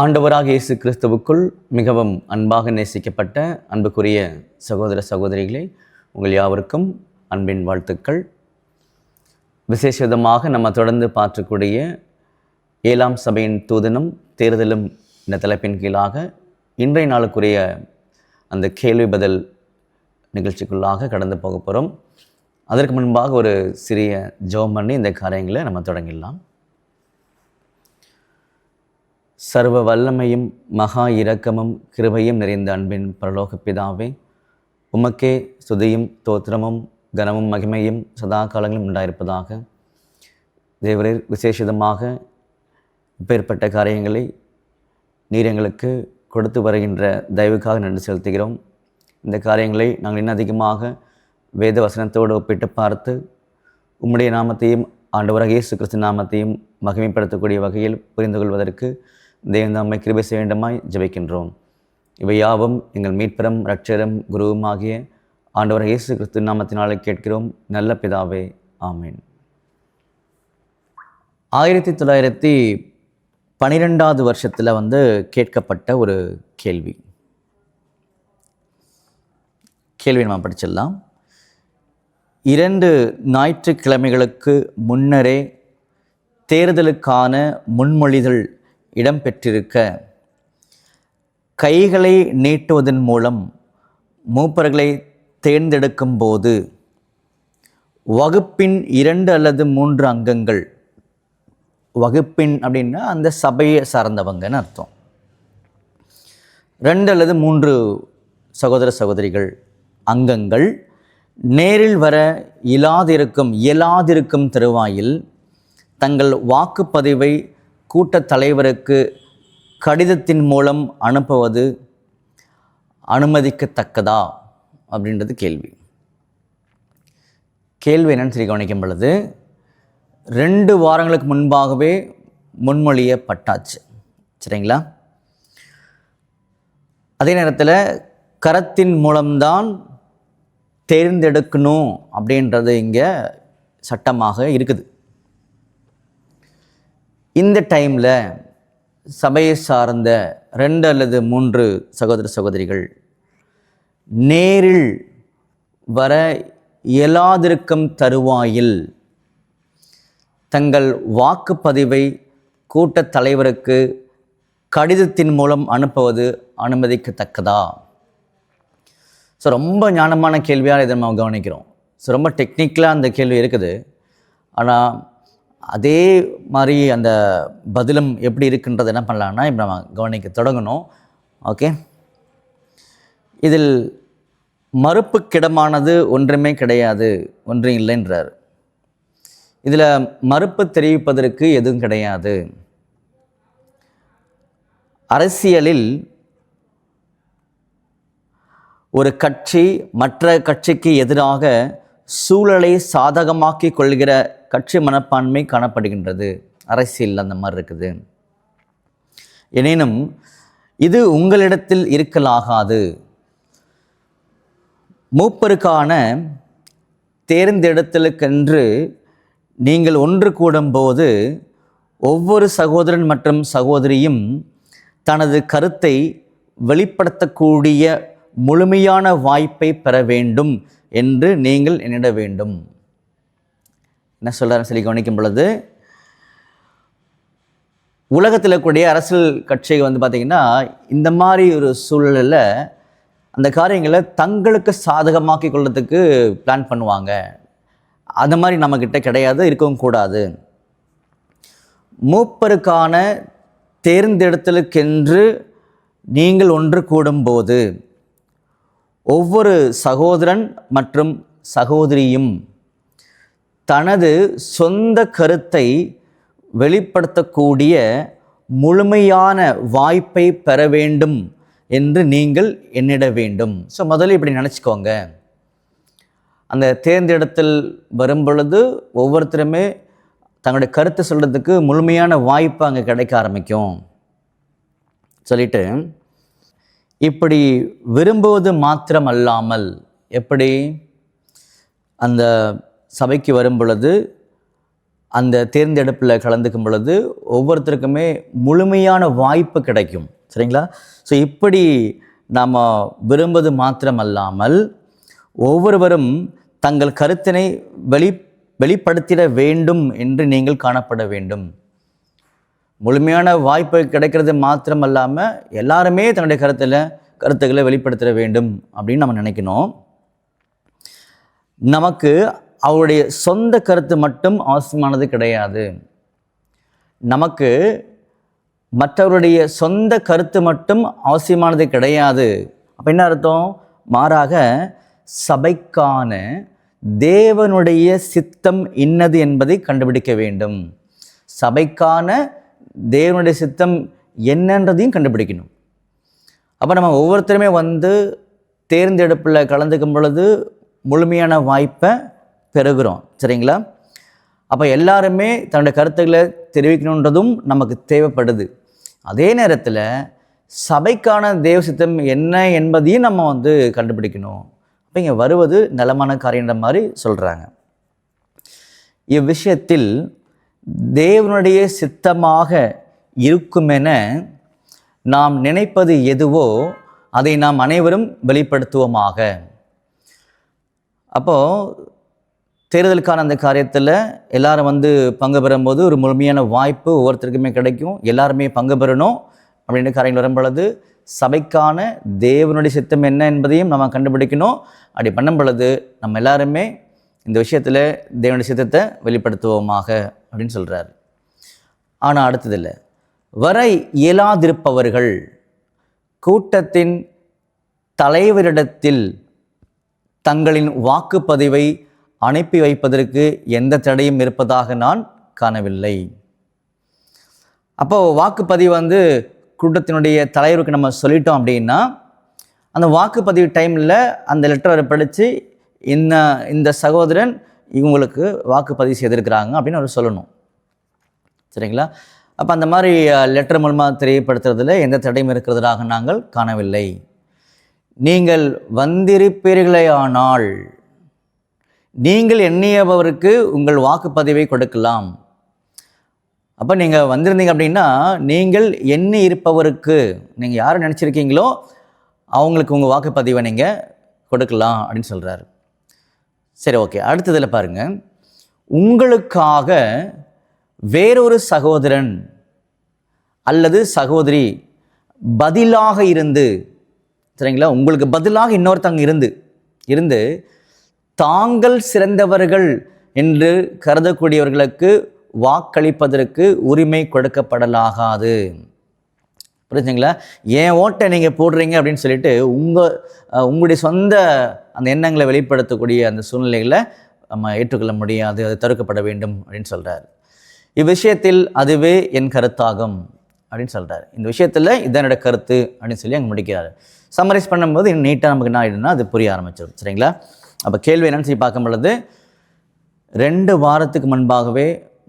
ஆண்டவராக இயேசு கிறிஸ்துவுக்குள் மிகவும் அன்பாக நேசிக்கப்பட்ட அன்புக்குரிய சகோதர சகோதரிகளே உங்கள் யாவருக்கும் அன்பின் வாழ்த்துக்கள். விசேஷமாக நம்ம தொடர்ந்து பார்க்கக்கூடிய ஏழாம் சபையின் தூதனும் தேர்தலும் இந்த தலைப்பின் கீழாக இன்றைய நாளுக்குரிய அந்த கேள்வி பதில் நிகழ்ச்சிக்குள்ளாக கடந்து போக போகிறோம் அதற்கு முன்பாக ஒரு சிறிய ஜோம் பண்ணி இந்த காரியங்களை நம்ம தொடங்கிடலாம். சர்வ வல்லமையும் மகா இரக்கமும் கிருபையும் நிறைந்த அன்பின் பரலோக பிதாவே உமக்கே சுதியும் தோத்திரமும் கனமும் மகிமையும் சதா காலங்களும் உண்டாயிருப்பதாக. தேவரீர் விசேஷிதமாக இப்பேற்பட்ட காரியங்களை நீர் எங்களுக்கு கொடுத்து வருகின்ற தயவுக்காக நன்றி செலுத்துகிறோம். இந்த காரியங்களை நாங்கள் இன்னும் அதிகமாக வேத வசனத்தோடு ஒப்பிட்டு பார்த்து உம்முடைய நாமத்தையும் ஆண்டவராக இயேசு கிறிஸ்து நாமத்தையும் மகிமைப்படுத்தக்கூடிய வகையில் புரிந்து கொள்வதற்கு தேவந்தாமை கிருபை செய்ய வேண்டுமாய் ஜெபிக்கின்றோம். இவை யாவும் எங்கள் மீட்பரம் ரட்சரம் குருவும் ஆகிய ஆண்டவர் இயேசு கிறிஸ்து நாமத்தினாலே கேட்கிறோம். நல்ல பிதாவே ஆமீன். ஆயிரத்தி தொள்ளாயிரத்தி பனிரெண்டாவது வருஷத்தில் வந்து கேட்கப்பட்ட ஒரு கேள்வி. கேள்வி நம்ம படிச்சிடலாம். இரண்டு ஞாயிற்றுக்கிழமைகளுக்கு முன்னரே தேர்தலுக்கான முன்மொழிதல் இடம்பெற்றிருக்க. கைகளை நீட்டுவதன் மூலம் மூப்பர்களை தேர்ந்தெடுக்கும் போது வகுப்பின் இரண்டு அல்லது மூன்று அங்கங்கள். வகுப்பின் அப்படின்னா அந்த சபையை சார்ந்தவங்கன்னு அர்த்தம். ரெண்டு அல்லது மூன்று சகோதர சகோதரிகள் அங்கங்கள் நேரில் வர இயலாதிருக்கும் இயலாதிருக்கும் தருவாயில் தங்கள் வாக்குப்பதிவை கூட்டத் தலைவருக்கு கடிதத்தின் மூலம் அனுப்புவது அனுமதிக்கத்தக்கதா அப்படின்றது கேள்வி. கேள்வி என்னன்னு சரி கவனிக்கும் பொழுது ரெண்டு வாரங்களுக்கு முன்பாகவே முன்மொழியப்பட்டாச்சு சரிங்களா? அதே நேரத்தில் கரத்தின் மூலம்தான் தேர்ந்தெடுக்கணும் அப்படின்றது இங்கே சட்டமாக இருக்குது. இந்த டைமில் சபையை சார்ந்த ரெண்டு அல்லது மூன்று சகோதர சகோதரிகள் நேரில் வர இயலாதிருக்கும் தருவாயில் தங்கள் வாக்குப்பதிவை கூட்டத் தலைவருக்கு கடிதத்தின் மூலம் அனுப்புவது அனுமதிக்கத்தக்கதா? ஸோ ரொம்ப ஞானமான கேள்வியாக இதை நம்ம கவனிக்கிறோம். ஸோ ரொம்ப டெக்னிக்கலாக அந்த கேள்வி இருக்குது. ஆனால் அதே மாதிரி அந்த பதிலும் எப்படி இருக்குன்றது என்ன பண்ணலான்னா இப்போ நம்ம கவனிக்க தொடங்கணும். ஓகே இதில் மறுப்புக்கிடமானது ஒன்றுமே கிடையாது ஒன்றும் இல்லைன்றார். இதில் மறுப்பு தெரிவிப்பதற்கு எதுவும் கிடையாது. அரசியலில் ஒரு கட்சி மற்ற கட்சிக்கு எதிராக சூழலை சாதகமாக்கி கொள்கிற கட்சி மனப்பான்மை காணப்படுகின்றது. அரசியல் அந்த மாதிரி இருக்குது. எனினும் இது உங்களிடத்தில் இருக்கலாகாது. மூப்பருக்கான தேர்ந்தெடுத்தலுக்கென்று நீங்கள் ஒன்று கூடும்போது ஒவ்வொரு சகோதரன் மற்றும் சகோதரியும் தனது கருத்தை வெளிப்படுத்தக்கூடிய முழுமையான வாய்ப்பை பெற வேண்டும் என்று நீங்கள் எண்ணிட வேண்டும். என்ன சொல்கிறாருன்னு சொல்லி கவனிக்கும் பொழுது உலகத்தில் இருக்கக்கூடிய அரசியல் கட்சிகள் வந்து பார்த்திங்கன்னா இந்த மாதிரி ஒரு சூழலில் அந்த காரியங்களை தங்களுக்கு சாதகமாக்கி கொள்றதுக்கு பிளான் பண்ணுவாங்க. அந்த மாதிரி நம்மக்கிட்ட கிடையாது இருக்கவும் கூடாது. மூப்பருக்கான தேர்ந்தெடுத்தலுக்கென்று நீங்கள் ஒன்று கூடும்போது ஒவ்வொரு சகோதரன் மற்றும் சகோதரியும் தனது சொந்த கருத்தை வெளிப்படுத்தக்கூடிய முழுமையான வாய்ப்பை பெற வேண்டும் என்று நீங்கள் எண்ணிட வேண்டும். ஸோ முதல்ல இப்படி நினச்சிக்கோங்க. அந்த தேர்ந்தெடுத்தல் வரும் பொழுது ஒவ்வொருத்தருமே தங்களுடைய கருத்தை சொல்கிறதுக்கு முழுமையான வாய்ப்பு அங்கே கிடைக்க ஆரம்பிக்கும். சொல்லிட்டு இப்படி விரும்புவது மாத்திரம் அல்லாமல் எப்படி? அந்த சபைக்கு வரும் பொழுது அந்த தேர்ந்தெடுப்பில் கலந்துக்கும் பொழுது ஒவ்வொருத்தருக்குமே முழுமையான வாய்ப்பு கிடைக்கும். சரிங்களா? ஸோ இப்படி நாம் விரும்புவது மாத்திரமல்லாமல் ஒவ்வொருவரும் தங்கள் கருத்தினை வெளி வெளிப்படுத்திட வேண்டும் என்று நீங்கள் காணப்பட வேண்டும். முழுமையான வாய்ப்பு கிடைக்கிறது மாத்திரமல்லாமல் எல்லாருமே தன்னுடைய கருத்தில் கருத்துக்களை வெளிப்படுத்திட வேண்டும் அப்படின்னு நம்ம நினைக்கணும். நமக்கு அவருடைய சொந்த கருத்து மட்டும் அவசியமானது கிடையாது. நமக்கு மற்றவருடைய சொந்த கருத்து மட்டும் அவசியமானது கிடையாது. அப்போ என்ன அர்த்தம்? மாறாக சபைக்கான தேவனுடைய சித்தம் இன்னது என்பதை கண்டுபிடிக்க வேண்டும். சபைக்கான தேவனுடைய சித்தம் என்னன்றதையும் கண்டுபிடிக்கணும். அப்போ நம்ம ஒவ்வொருத்தருமே வந்து தேர்ந்தெடுப்பில் கலந்துக்கும் பொழுது முழுமையான வாய்ப்பை பெறுகிறோம். சரிங்களா? அப்போ எல்லாருமே தன்னுடைய கருத்துக்களை தெரிவிக்கணுன்றதும் நமக்கு தேவைப்படுது. அதே நேரத்தில் சபைக்கான தேவ சித்தம் என்ன என்பதையும் நம்ம வந்து கண்டுபிடிக்கணும். அப்போ இங்கே வருவது நலமான காரியன்ற மாதிரி சொல்கிறாங்க இவ்விஷயத்தில் தேவனுடைய சித்தமாக இருக்குமென நாம் நினைப்பது எதுவோ அதை நாம் அனைவரும் வெளிப்படுத்துவோமாக. அப்போது தேர்தலுக்கான அந்த காரியத்தில் எல்லாரும் வந்து பங்கு பெறும்போது ஒரு முழுமையான வாய்ப்பு ஒவ்வொருத்தருக்குமே கிடைக்கும். எல்லாருமே பங்கு பெறணும் அப்படின்ற காரியங்கள் வரும்பொழுது சபைக்கான தேவனுடைய சித்தம் என்ன என்பதையும் நம்ம கண்டுபிடிக்கணும். அப்படி பண்ணும் பொழுது நம்ம எல்லாருமே இந்த விஷயத்தில் தேவனுடைய சித்தத்தை வெளிப்படுத்துவோமாக அப்படின்னு சொல்கிறார் ஆனால் அடுத்ததில்லை. வர இயலாதிருப்பவர்கள் கூட்டத்தின் தலைவரிடத்தில் தங்களின் வாக்குப்பதிவை அனுப்பி வைப்பதற்கு எந்த தடையும் இருப்பதாக நான் காணவில்லை. அப்போ வாக்குப்பதிவு வந்து கூட்டத்தினுடைய தலைவருக்கு நம்ம சொல்லிட்டோம் அப்படின்னா அந்த வாக்குப்பதிவு டைமில் அந்த லெட்டரை படித்து இந்த இந்த சகோதரன் இவங்களுக்கு வாக்குப்பதிவு செய்திருக்கிறாங்க அப்படின்னு அவர் சொல்லணும். சரிங்களா? அப்போ அந்த மாதிரி லெட்டர் மூலமாக தெரியப்படுத்துறதுல எந்த தடையும் இருக்கிறதாக நாங்கள் காணவில்லை. நீங்கள் வந்திருப்பீர்களே ஆனால் நீங்கள் எண்ணியவருக்கு உங்கள் வாக்குப்பதிவை கொடுக்கலாம். அப்போ நீங்கள் வந்திருந்தீங்க அப்படின்னா நீங்கள் எண்ணி இருப்பவருக்கு நீங்கள் யாரை நினச்சிருக்கீங்களோ அவங்களுக்கு உங்கள் வாக்குப்பதிவை நீங்கள் கொடுக்கலாம் அப்படின்னு சொல்கிறாரு சரி ஓகே. அடுத்ததில் பாருங்கள் உங்களுக்காக வேறொரு சகோதரன் அல்லது சகோதரி பதிலாக இருந்து சரிங்களா? உங்களுக்கு பதிலாக இன்னொருத்தங்க இருந்து இருந்து தாங்கள் சிறந்தவர்கள் என்று கருதக்கூடியவர்களுக்கு வாக்களிப்பதற்கு உரிமை கொடுக்கப்படலாகாது. புரிஞ்சுங்களா ஏன் ஓட்டை நீங்கள் போடுறீங்க அப்படின்னு சொல்லிட்டு உங்கள் உங்களுடைய சொந்த அந்த எண்ணங்களை வெளிப்படுத்தக்கூடிய அந்த சூழ்நிலைகளை நம்ம ஏற்றுக்கொள்ள முடியாது அது தடுக்கப்பட வேண்டும் அப்படின்னு சொல்கிறார் இவ்விஷயத்தில் அதுவே என் கருத்தாகும் அப்படின்னு சொல்கிறார் இந்த விஷயத்தில் இதான் என்னோட கருத்து அப்படின்னு சொல்லி அங்கே முடிக்கிறார். சம்மரைஸ் பண்ணும்போது இன்னும் நீட்டாக நமக்கு என்ன ஆகிடும்னா அது புரிய ஆரம்பிச்சிடும் சரிங்களா? அப்போ கேள்வி என்னன்னு சொல்லி பார்க்கும் பொழுது ரெண்டு வாரத்துக்கு முன்பாகவே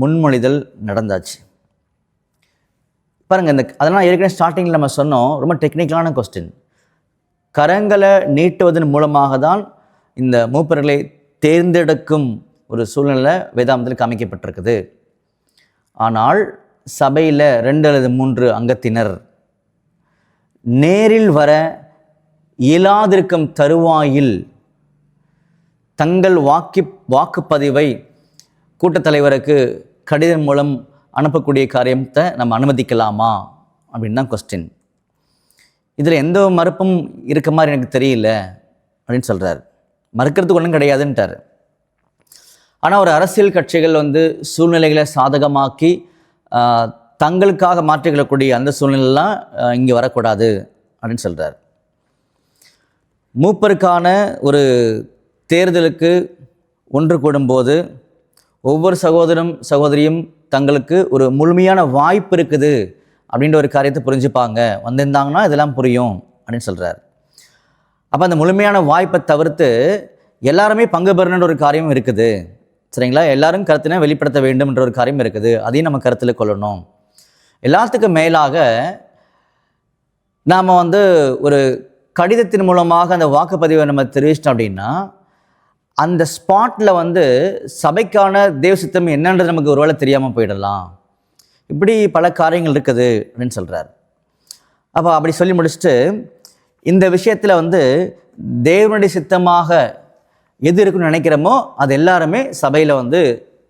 முன்மொழிதல் நடந்தாச்சு. பாருங்கள் இந்த அதெல்லாம் ஏற்கனவே ஸ்டார்டிங்கில் நம்ம சொன்னோம் ரொம்ப டெக்னிக்கலான கொஸ்டின் கரங்களை நீட்டுவதன் மூலமாக தான் இந்த மூப்பர்களை தேர்ந்தெடுக்கும் ஒரு சூழ்நிலை வேதாந்தத்தில் காமிக்கப்பட்டிருக்குது. ஆனால் சபையில் ரெண்டு அல்லது மூன்று அங்கத்தினர் நேரில் வர இயலாதிருக்கும் தருவாயில் தங்கள் வாக்கி வாக்குப்பதிவை கூட்டத் தலைவருக்கு கடிதம் மூலம் அனுப்பக்கூடிய காரியத்தை நம்ம அனுமதிக்கலாமா? அப்படின்னு தான் கொஸ்டின் இதில் எந்த மறுப்பும் இருக்க மாதிரி எனக்கு தெரியல அப்படின்னு சொல்கிறார் மறுக்கிறதுக்கு ஒன்றும் கிடையாதுன்ட்டார். ஆனால் ஒரு அரசியல் கட்சிகள் வந்து சூழ்நிலைகளை சாதகமாக்கி தங்களுக்காக மாற்றிக்கொள்ளக்கூடிய அந்த சூழ்நிலைலாம் இங்கே வரக்கூடாது அப்படின்னு சொல்கிறார் மூப்பருக்கான ஒரு தேர்தலுக்கு ஒன்று கூடும்போது ஒவ்வொரு சகோதரனும் சகோதரியும் தங்களுக்கு ஒரு முழுமையான வாய்ப்பு இருக்குது அப்படின்ற ஒரு காரியத்தை புரிஞ்சுப்பாங்க. வந்திருந்தாங்கன்னா இதெல்லாம் புரியும் அப்படின்னு சொல்கிறார் அப்போ அந்த முழுமையான வாய்ப்பை தவிர்த்து எல்லாருமே பங்கு பெறணுன்ற ஒரு காரியம் இருக்குது. சரிங்களா? எல்லாரும் கருத்தினை வெளிப்படுத்த வேண்டும்ன்ற ஒரு காரியம் இருக்குது. அதையும் நம்ம கருத்தில் கொள்ளணும். எல்லாத்துக்கும் மேலாக நாம் வந்து ஒரு கடிதத்தின் மூலமாக அந்த வாக்குப்பதிவை நம்ம தெரிவிச்சிட்டோம் அப்படின்னா அந்த ஸ்பாட்டில் வந்து சபைக்கான தேவ சித்தம் என்னன்றது நமக்கு ஒருவேளை தெரியாமல் போயிடலாம். இப்படி பல காரியங்கள் இருக்குது அப்படின்னு சொல்கிறார் அப்போ அப்படி சொல்லி முடிச்சுட்டு இந்த விஷயத்தில் வந்து தேவனுடைய சித்தமாக எது இருக்குன்னு நினைக்கிறோமோ அது எல்லாருமே சபையில் வந்து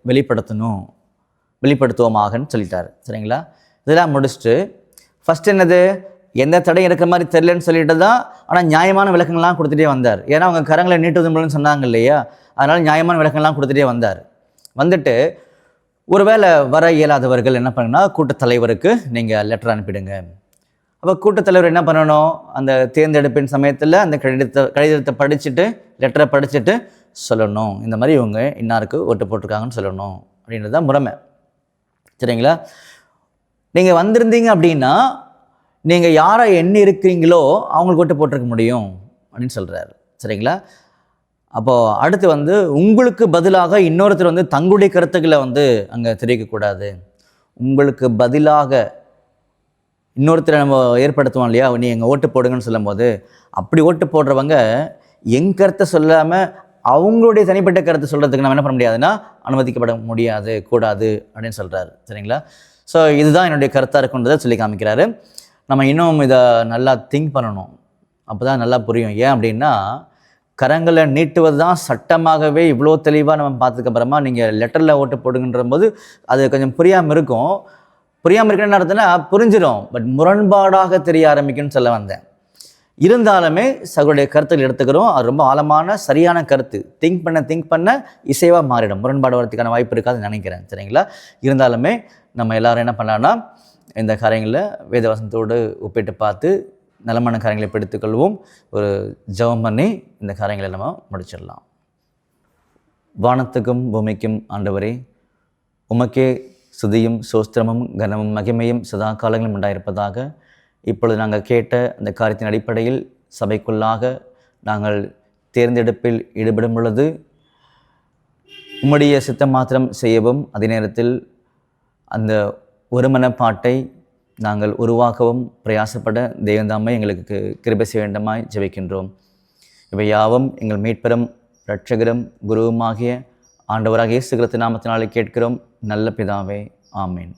வெளிப்படுத்தணும் வெளிப்படுத்துவோமாகன்னு சொல்லிட்டார். சரிங்களா? இதெல்லாம் முடிச்சுட்டு ஃபஸ்ட் என்னது? எந்த தடையும் இருக்கிற மாதிரி தெரியலன்னு சொல்லிட்டு தான் ஆனால் நியாயமான விளக்கங்கள்லாம் கொடுத்துட்டே வந்தார். ஏன்னா அவங்க கரங்களை நீட்டுவது மூலம்னு சொன்னாங்க இல்லையா? அதனால் நியாயமான விளக்கங்கள்லாம் கொடுத்துட்டே வந்தார். வந்துட்டு ஒருவேளை வர இயலாதவர்கள் என்ன பண்ணுன்னா கூட்டத் தலைவருக்கு நீங்கள் லெட்டர் அனுப்பிடுங்க. அப்போ கூட்டத்தலைவர் என்ன பண்ணணும்? அந்த தேர்ந்தெடுப்பின் சமயத்தில் அந்த கடிதத்தை கடிதத்தை படிச்சுட்டு லெட்டரை படிச்சுட்டு சொல்லணும். இந்த மாதிரி இவங்க இன்னாருக்கு ஓட்டு போட்டிருக்காங்கன்னு சொல்லணும். அப்படின்றது தான் முறைமை. சரிங்களா? நீங்கள் வந்திருந்தீங்க அப்படின்னா நீங்கள் யாரை எண்ணி இருக்கிறீங்களோ அவங்களுக்கு ஓட்டு போட்டிருக்க முடியும் அப்படின்னு சொல்கிறாரு சரிங்களா? அப்போது அடுத்து வந்து உங்களுக்கு பதிலாக இன்னொருத்தர் வந்து தங்களுடைய கருத்துக்களை வந்து அங்கே தெரிவிக்கக்கூடாது. உங்களுக்கு பதிலாக இன்னொருத்தரை நம்ம ஏற்படுத்துவோம் இல்லையா? நீ எங்கள் ஓட்டு போடுங்கன்னு சொல்லும்போது அப்படி ஓட்டு போடுறவங்க என் கருத்தை சொல்லாமல் அவங்களுடைய தனிப்பட்ட கருத்தை சொல்கிறதுக்கு நம்ம என்ன பண்ண முடியாதுன்னா அனுமதிக்கப்பட முடியாது கூடாது அப்படின்னு சொல்கிறாரு சரிங்களா? ஸோ இதுதான் என்னுடைய கருத்தாக இருக்குன்றதை சொல்லி காமிக்கிறாரு. நம்ம இன்னும் இதை நல்லா திங்க் பண்ணணும். அப்போ தான் நல்லா புரியும். ஏன் அப்படின்னா கரங்களை நீட்டுவது தான் சட்டமாகவே இவ்வளோ தெளிவாக நம்ம பார்த்ததுக்கப்புறமா நீங்கள் லெட்டரில் ஓட்டு போடுங்கன்ற போது அது கொஞ்சம் புரியாமல் இருக்கும். புரியாமல் இருக்கிற அர்த்தம்னா புரிஞ்சிடும் பட் முரண்பாடாக தெரிய ஆரம்பிக்கும்னு சொல்ல வந்தேன். இருந்தாலுமே சகோடைய கருத்துக்கள் எடுத்துக்கிறோம். அது ரொம்ப ஆழமான சரியான கருத்து. திங்க் பண்ண திங்க் பண்ண இசைவாக மாறிடும். முரண்பாடு வரதுக்கான வாய்ப்பு இருக்காதுன்னு நினைக்கிறேன். சரிங்களா? இருந்தாலுமே நம்ம எல்லோரும் என்ன பண்ணலாம்னா இந்த காரியங்களை வேதவசனத்தோடு ஒப்பிட்டு பார்த்து நலமான காரியங்களை பிடித்துக்கொள்வோம். ஒரு ஜெபம் பண்ணி இந்த காரியங்களை நம்ம முடிச்சிடலாம். வானத்துக்கும் பூமிக்கும் ஆண்டவரே உமக்கே சுதியும் சோஸ்திரமும் கனமும் மகிமையும் சதா காலங்களும் உண்டாயிருப்பதாக இப்பொழுது நாங்கள் கேட்ட அந்த காரியத்தின் அடிப்படையில் சபைக்குள்ளாக நாங்கள் தேர்ந்தெடுப்பில் ஈடுபடும் பொழுது உம்முடைய சித்தம் மாத்திரம் செய்யவும் அதே நேரத்தில் அந்த ஒருமனப்பாட்டை நாங்கள் உருவாக்கவும் பிரயாசப்பட தெய்வந்தாமை எங்களுக்கு கிருபை செய்ய வேண்டுமாய் ஜெபிக்கின்றோம். இவை யாவும் எங்கள் மீட்பெரும் இரட்சகரும் குருவுமாகிய ஆண்டவராக இயேசு கிறிஸ்து நாமத்தினாலே கேட்கிறோம். நல்ல பிதாவே ஆமேன்.